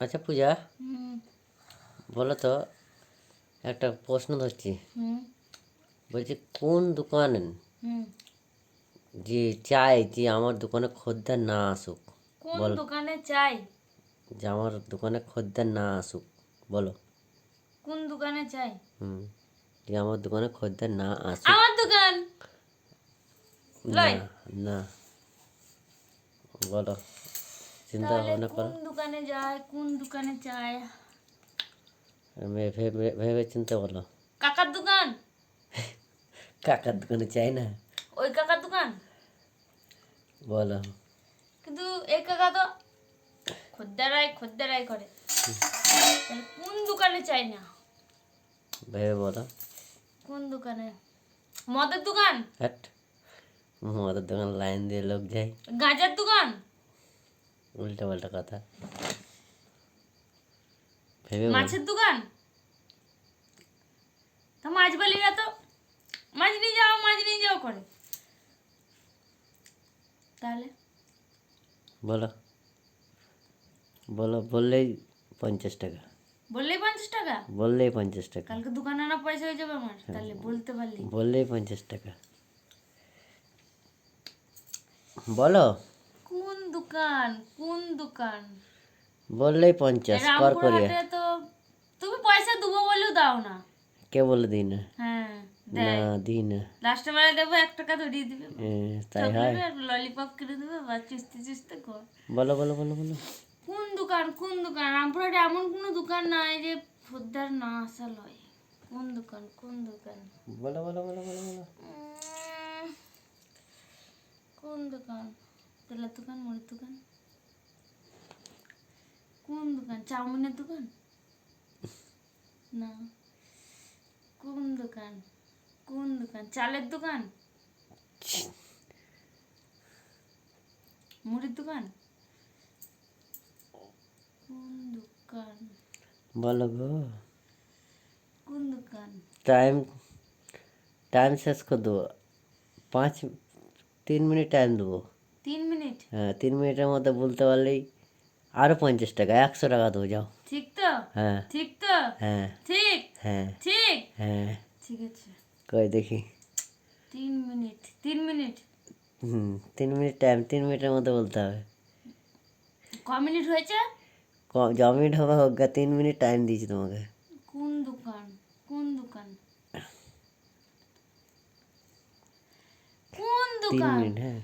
আচ্ছা পূজা বলো তো একটা প্রশ্ন ধরছি। হুম। বলছি কোন দোকান যে চাই যে আমার দোকানে খদ্দের না আসুক? কোন দোকানে চাই যে আমার দোকানে খদ্দের না আসুক বলো। কোন দোকানে চাই হুম। যে আমার দোকানে খদ্দের না আসুক। আমার দোকান? না না। বলো। চিন্তা ভাবনা করো। কোন দোকানে যায় কোন দোকানে চাই ভে- ভে- ভে- ভেবে চিন্তা বলো কাকার দোকান? কাকার দোকানে চাই না। ওই কাকার দোকান? বলো। কিন্তু এই কাকা তো খদ্দারাই খদ্দারাই করে। কোন দোকানে চাই না? ভেবে বলো। কোন দোকানে? মদের দোকান? মদের দোকান লাইন দিয়ে লোক যায়। গাঁজার দোকান? উল্টা পাল্টা কথা। ভেবে বলো। মাছের দোকান? তা মাছ বালিরা তো মাছ নিয়ে যাও মাছ নিয়ে যাও করে। তাহলে? বলো। বলো বললেই পঞ্চাশ টাকা। বললেই পঞ্চাশ টাকা? বললেই পঞ্চাশ টাকা। কালকে দোকানে আনা পয়সা হয়ে যাবে আমার। তাহলে বলতে পারলি। বললেই পঞ্চাশ টাকা। বলো। দোকান? কোন দোকান? বললেই পঞ্চাশ কর রামপুরহাটে তো তুমি পয়সা দেবো বলেও দাও না। কে বলে দিই না? হ্যাঁ না দিই না। লাস্টে বেলা দেবো এক টাকা ধরিয়ে দিবে। তাই হয়। ললিপপ কিনে দেবে বা চুস্তি চুস্তি কর। বলো বলো বলো বলো। কোন দোকান কোন দোকান? রামপুরহাটে এমন কোনো দোকান নাই যে খদ্দার না আসা লয়। কোন দোকান কোন দোকান? বলো বলো বলো বলো বলো। কোন দোকান? তেলের দোকান মুড়ির দোকান। কোন দোকান? চাউমিনের দোকান? না। কোন দোকান? কোন দোকান? চালের দোকান? মুড়ির দোকান? কোন দোকান? বলো গো। কোন দোকান? টাইম টাইম শেষ করে দেবো। পাঁচ তিন মিনিট টাইম দেবো। মিনিট হ্যাঁ তিন মিনিটের মধ্যে বলতে পারলেই আরও পঞ্চাশ টাকা একশো টাকা দেবো যাও। ঠিক তো? হ্যাঁ। ঠিক তো? হ্যাঁ। ঠিক? হ্যাঁ। ঠিক? হ্যাঁ। ঠিক আছে। কই দেখি। তিন মিনিট তিন মিনিট। হুম তিন মিনিট টাইম তিন মিনিটের মধ্যে বলতে হবে। ক মিনিট হয়েছে? কম য মিনিট হবে হোক গা, তিন মিনিট টাইম দিয়েছি তোমাকে। কোন দোকান? কোন দোকান? কোন তিন মিনিট হ্যাঁ।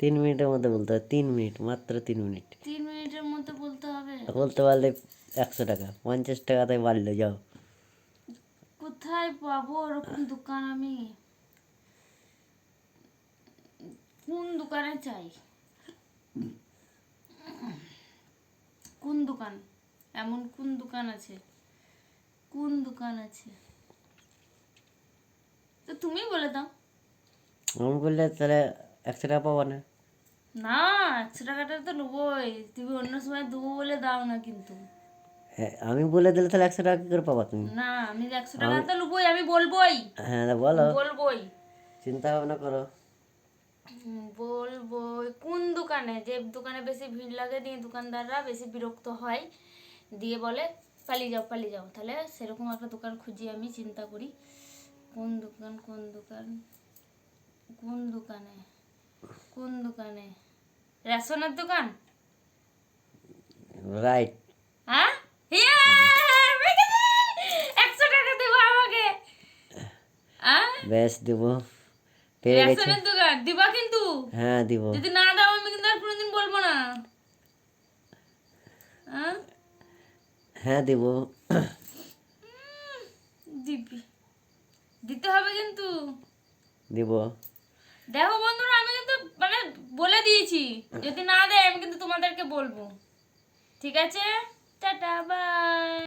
তিন মিনিটের মধ্যে বলতে হবে তিন মিনিট মাত্র তিন মিনিট। তিন মিনিটের মধ্যে বলতে হবে? বলতে পারলে একশো টাকা পঞ্চাশ টাকাতে বাড়লো যাও। কোথায় পাবো ওরকম দোকান আমি? কোন দোকানে চাই? কোন দোকান? এমন কোন দোকান আছে? কোন দোকান আছে? তো তুমি বলে দাও। আমি বললে তাহলে একশো টাকা পাবো না। না একশো টাকাটা তো নেবোই। তুমি অন্য সময় দেবো বলে দাও না কিন্তু। হ্যাঁ আমি বলে দিলে তাহলে একশো টাকা কী করে পাবা তুমি। না আমি একশো টাকা তো নেবোই আমি বলবোই। হ্যাঁ বলো। বলবোই। চিন্তা ভাবনা করো। বলব কোন দোকানে? যে দোকানে বেশি ভিড় লাগে দিয়ে দোকানদাররা বেশি বিরক্ত হয় দিয়ে বলে পালিয়ে যাও পালিয়ে যাও। তাহলে সেরকম একটা দোকান খুঁজি আমি চিন্তা করি। কোন দোকান কোন দোকান? কোন দোকানে? কোন দোকানে? রেশনের দোকান? রাইট হ্যাঁ? একশো টাকা দেবো আমাকে। হ্যাঁ? বেশ দেবো। পেয়ে গেছি। রেশনের দোকান দিবা কিন্তু? হ্যাঁ দিব। যদি না দাও আমি কিন্তু আর কোনোদিন বলব না। হ্যাঁ? হ্যাঁ দিব। দিবি। দিতে হবে কিন্তু। দিব। দেখো মানে বলে দিয়েছি যদি না দেয় আমি কিন্তু তোমাদেরকে বলব। ঠিক আছে? Tata bye.